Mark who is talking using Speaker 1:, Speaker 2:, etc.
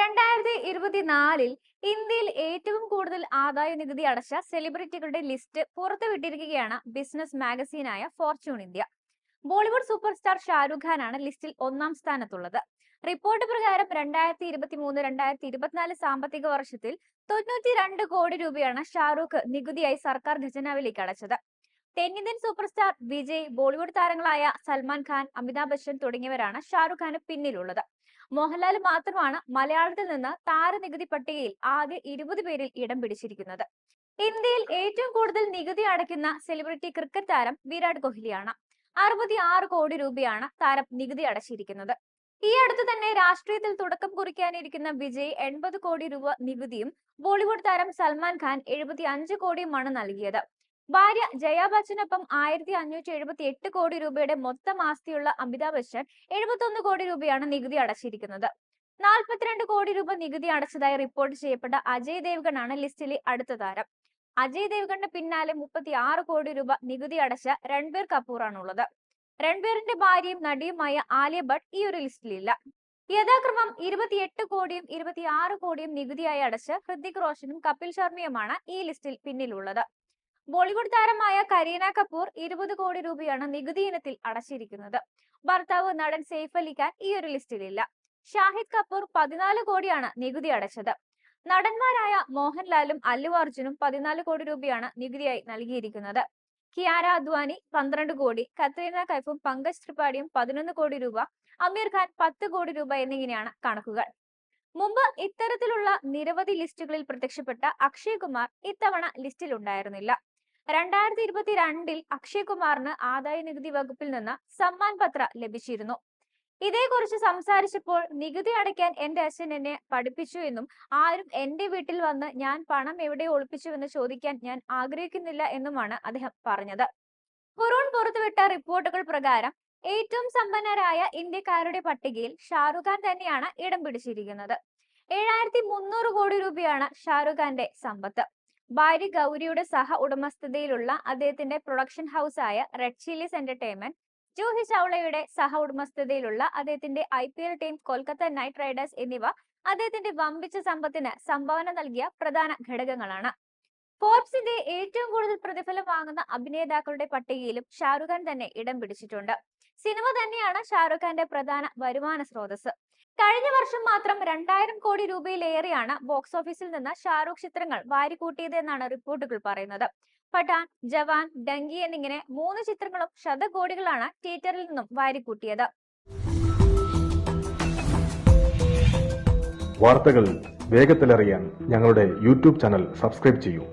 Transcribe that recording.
Speaker 1: രണ്ടായിരത്തി ഇരുപത്തിനാലിൽ ഇന്ത്യയിൽ ഏറ്റവും കൂടുതൽ ആദായ നികുതി അടച്ച സെലിബ്രിറ്റികളുടെ ലിസ്റ്റ് പുറത്തുവിട്ടിരിക്കുകയാണ് business മാഗസീനായ Fortune India Bollywood super star Shahrukh ഖാനാണ് ലിസ്റ്റിൽ ഒന്നാം സ്ഥാനത്തുള്ളത്. റിപ്പോർട്ട് പ്രകാരം രണ്ടായിരത്തി ഇരുപത്തി മൂന്ന് രണ്ടായിരത്തി ഇരുപത്തിനാല് സാമ്പത്തിക വർഷത്തിൽ തൊണ്ണൂറ്റി രണ്ട് കോടി രൂപയാണ് ഷാരൂഖ് നികുതിയായി സർക്കാർ ഖജനാവിലേക്ക് അടച്ചത്. തെന്നിന്ത്യൻ സൂപ്പർ സ്റ്റാർ വിജയ് ബോളിവുഡ് താരങ്ങളായ സൽമാൻ ഖാൻ അമിതാഭ് ബച്ചൻ തുടങ്ങിയവരാണ് ഷാരൂഖ് ഖാന് പിന്നിലുള്ളത്. മോഹൻലാൽ മാത്രമാണ് മലയാളത്തിൽ നിന്ന് താരനികുതി പട്ടികയിൽ ആകെ ഇരുപത് പേരിൽ ഇടം പിടിച്ചിരിക്കുന്നത്. ഇന്ത്യയിൽ ഏറ്റവും കൂടുതൽ നികുതി അടയ്ക്കുന്ന സെലിബ്രിറ്റി ക്രിക്കറ്റ് താരം വിരാട് കോഹ്ലിയാണ്. അറുപത്തി ആറ് കോടി രൂപയാണ് താരം നികുതി അടച്ചിരിക്കുന്നത്. ഈ അടുത്ത് തന്നെ രാഷ്ട്രീയത്തിൽ തുടക്കം കുറിക്കാനിരിക്കുന്ന വിജയ് എൺപത് കോടി രൂപ നികുതിയും ബോളിവുഡ് താരം സൽമാൻ ഖാൻ എഴുപത്തി അഞ്ച് കോടിയുമാണ് നൽകിയത്. ഭാര്യ ജയ ബച്ചനൊപ്പം ആയിരത്തി അഞ്ഞൂറ്റി എഴുപത്തി എട്ട് കോടി രൂപയുടെ മൊത്തം ആസ്തിയുള്ള അമിതാഭ് ബച്ചൻ എഴുപത്തൊന്ന് കോടി രൂപയാണ് നികുതി അടച്ചിരിക്കുന്നത്. നാൽപ്പത്തിരണ്ട് കോടി രൂപ നികുതി അടച്ചതായി റിപ്പോർട്ട് ചെയ്യപ്പെട്ട അജയ് ദേവ്ഗൺ ആണ് ലിസ്റ്റിലെ അടുത്ത താരം. അജയ് ദേവ്ഗണിന് പിന്നാലെ മുപ്പത്തി ആറ് കോടി രൂപ നികുതി അടച്ച രൺബീർ കപൂർ ഉള്ളത് രൺബീറിന്റെ ഭാര്യയും നടിയുമായ ആലിയ ഭട്ട് ഈ ഒരു ലിസ്റ്റിലില്ല. യഥാക്രമം ഇരുപത്തിയെട്ട് കോടിയും ഇരുപത്തിയാറ് കോടിയും നികുതിയായി അടച്ച് ഹൃതിക് റോഷനും കപിൽ ശർമ്മയുമാണ് ഈ ലിസ്റ്റിൽ പിന്നിലുള്ളത്. ബോളിവുഡ് താരമായ കരീന കപൂർ ഇരുപത് കോടി രൂപയാണ് നികുതി ഇനത്തിൽ അടച്ചിരിക്കുന്നത്. ഭർത്താവ് നടൻ സെയ്ഫ് അലി ഖാൻ ഈ ഒരു ലിസ്റ്റിലില്ല. ഷാഹിദ് കപൂർ പതിനാല് കോടിയാണ് നികുതി അടച്ചത്. നടന്മാരായ മോഹൻലാലും അല്ലു അർജുനും പതിനാല് കോടി രൂപയാണ് നികുതിയായി നൽകിയിരിക്കുന്നത്. കിയാര അദ്വാനി പന്ത്രണ്ട് കോടി കത്രീന കൈഫും പങ്കജ് ത്രിപാഠിയും പതിനൊന്ന് കോടി രൂപ അമീർ ഖാൻ പത്ത് കോടി രൂപ എന്നിങ്ങനെയാണ് കണക്കുകൾ. മുമ്പ് ഇത്തരത്തിലുള്ള നിരവധി ലിസ്റ്റുകളിൽ പ്രത്യക്ഷപ്പെട്ട അക്ഷയ് കുമാർ ഇത്തവണ ലിസ്റ്റിൽ ഉണ്ടായിരുന്നില്ല ഇരുപത്തി രണ്ടിൽ അക്ഷയ് കുമാറിന് ആദായ നികുതി വകുപ്പിൽ നിന്ന് സമ്മാൻ പത്ര ലഭിച്ചിരുന്നു. ഇതേക്കുറിച്ച് സംസാരിച്ചപ്പോൾ നികുതി അടയ്ക്കാൻ എന്റെ അച്ഛൻ എന്നെ പഠിപ്പിച്ചു എന്നും ആരും എന്റെ വീട്ടിൽ വന്ന് ഞാൻ പണം എവിടെ ഒളിപ്പിച്ചു എന്ന് ചോദിക്കാൻ ഞാൻ ആഗ്രഹിക്കുന്നില്ല എന്നുമാണ് അദ്ദേഹം പറഞ്ഞത്. ഹുറൂൺ പുറത്തുവിട്ട റിപ്പോർട്ടുകൾ പ്രകാരം ഏറ്റവും സമ്പന്നരായ ഇന്ത്യക്കാരുടെ പട്ടികയിൽ ഷാറുഖ് ഖാൻ തന്നെയാണ് ഇടം പിടിച്ചിരിക്കുന്നത്. ഏഴായിരത്തി മുന്നൂറ് കോടി രൂപയാണ് ഷാറുഖ് ഖാന്റെ സമ്പത്ത്. ഭാര്യ ഗൗരിയുടെ സഹ ഉടമസ്ഥതയിലുള്ള അദ്ദേഹത്തിന്റെ പ്രൊഡക്ഷൻ ഹൗസായ റെഡ് ചില്ലീസ് എന്റർടൈൻമെന്റ് ജൂഹി ചൗളയുടെ സഹ ഉടമസ്ഥതയിലുള്ള അദ്ദേഹത്തിന്റെ I P L team Kolkata Knight Riders എന്നിവ അദ്ദേഹത്തിന്റെ വമ്പിച്ച സമ്പത്തിന് സംഭാവന നൽകിയ പ്രധാന ഘടകങ്ങളാണ്. ഫോർബ്സിന്റെ ഏറ്റവും കൂടുതൽ പ്രതിഫലം വാങ്ങുന്ന അഭിനേതാക്കളുടെ പട്ടികയിലും ഷാറുഖ് തന്നെ ഇടം പിടിച്ചിട്ടുണ്ട്. സിനിമ തന്നെയാണ് ഷാറുഖ് ഖാന്റെ പ്രധാന വരുമാന സ്രോതസ് കഴിഞ്ഞ വർഷം മാത്രം രണ്ടായിരം കോടി രൂപയിലേറെയാണ് ബോക്സ് ഓഫീസിൽ നിന്ന് ഷാറുഖ് ചിത്രങ്ങൾ വാരിക്കൂട്ടിയത് എന്നാണ് റിപ്പോർട്ടുകൾ പറയുന്നത്. പഠാൻ ജവാൻ ഡങ്കി എന്നിങ്ങനെ മൂന്ന് ചിത്രങ്ങളും ശതകോടികളാണ് തിയേറ്ററിൽ നിന്നും വാരിക്കൂട്ടിയത്.
Speaker 2: വാർത്തകൾ വേഗത്തിലറിയാൻ ഞങ്ങളുടെ യൂട്യൂബ് ചാനൽ സബ്സ്ക്രൈബ് ചെയ്യൂ.